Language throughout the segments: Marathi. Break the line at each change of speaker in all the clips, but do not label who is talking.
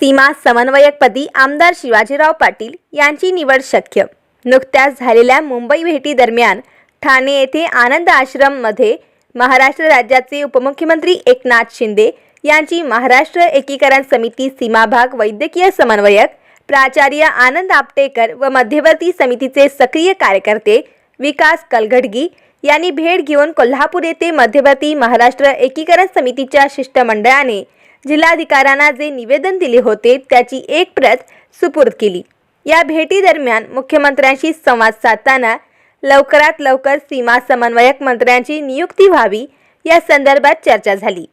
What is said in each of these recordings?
सीमा समन्वयकपदी आमदार शिवाजीराव पाटील यांची निवड शक्य. नुकत्याच झालेल्या मुंबई भेटीदरम्यान ठाणे येथे आनंद आश्रममध्ये महाराष्ट्र राज्याचे उपमुख्यमंत्री एकनाथ शिंदे यांची महाराष्ट्र एकीकरण समिती सीमाभाग वैद्यकीय समन्वयक प्राचार्य आनंद आपटेकर व मध्यवर्ती समितीचे सक्रिय कार्यकर्ते विकास कलघडगी यांनी भेट घेऊन कोल्हापूर येथे मध्यवर्ती महाराष्ट्र एकीकरण समितीच्या शिष्टमंडळाने जिल्हाधिकाऱ्यांना जे निवेदन दिले होते त्याची एक प्रत सुपूर्द केली. या भेटीदरम्यान मुख्यमंत्र्यांशी संवाद साधताना लवकरात लवकर सीमा समन्वयक मंत्र्यांची नियुक्ती व्हावी या संदर्भात चर्चा झाली.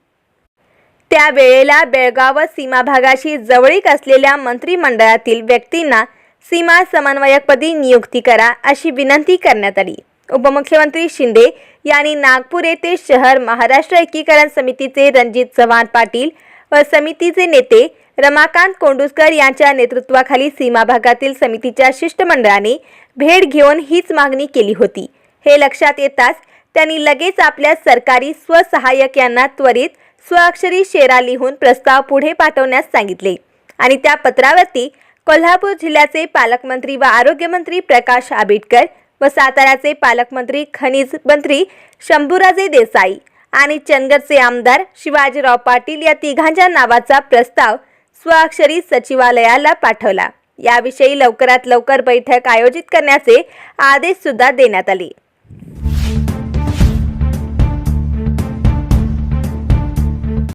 त्यावेळेला बेळगाव व सीमा भागाशी जवळीक असलेल्या मंत्रिमंडळातील व्यक्तींना सीमा समन्वयकपदी नियुक्ती करा अशी विनंती करण्यात आली. उपमुख्यमंत्री शिंदे यांनी नागपूर येथे शहर महाराष्ट्र एकीकरण समितीचे रणजित चव्हाण पाटील व समितीचे नेते रमाकांत कोंडुसकर यांच्या नेतृत्वाखाली सीमा भागातील समितीच्या शिष्टमंडळाने भेट घेऊन हीच मागणी केली होती. हे लक्षात येताच त्यांनी लगेच आपल्या सरकारी स्वसहाय्यक यांना त्वरित स्वाक्षरी शेरा लिहून प्रस्ताव पुढे पाठवण्यास सांगितले आणि त्या पत्रावरती कोल्हापूर जिल्ह्याचे पालकमंत्री व आरोग्यमंत्री प्रकाश आंबेडकर व साताऱ्याचे पालकमंत्री खनिज मंत्री शंभूराजे देसाई आणि चंदगडचे आमदार शिवाजीराव पाटील या तिघांच्या नावाचा प्रस्ताव स्वाक्षरी सचिवालयाला पाठवला. याविषयी लवकरात लवकर बैठक आयोजित करण्याचे आदेश सुद्धा देण्यात आले.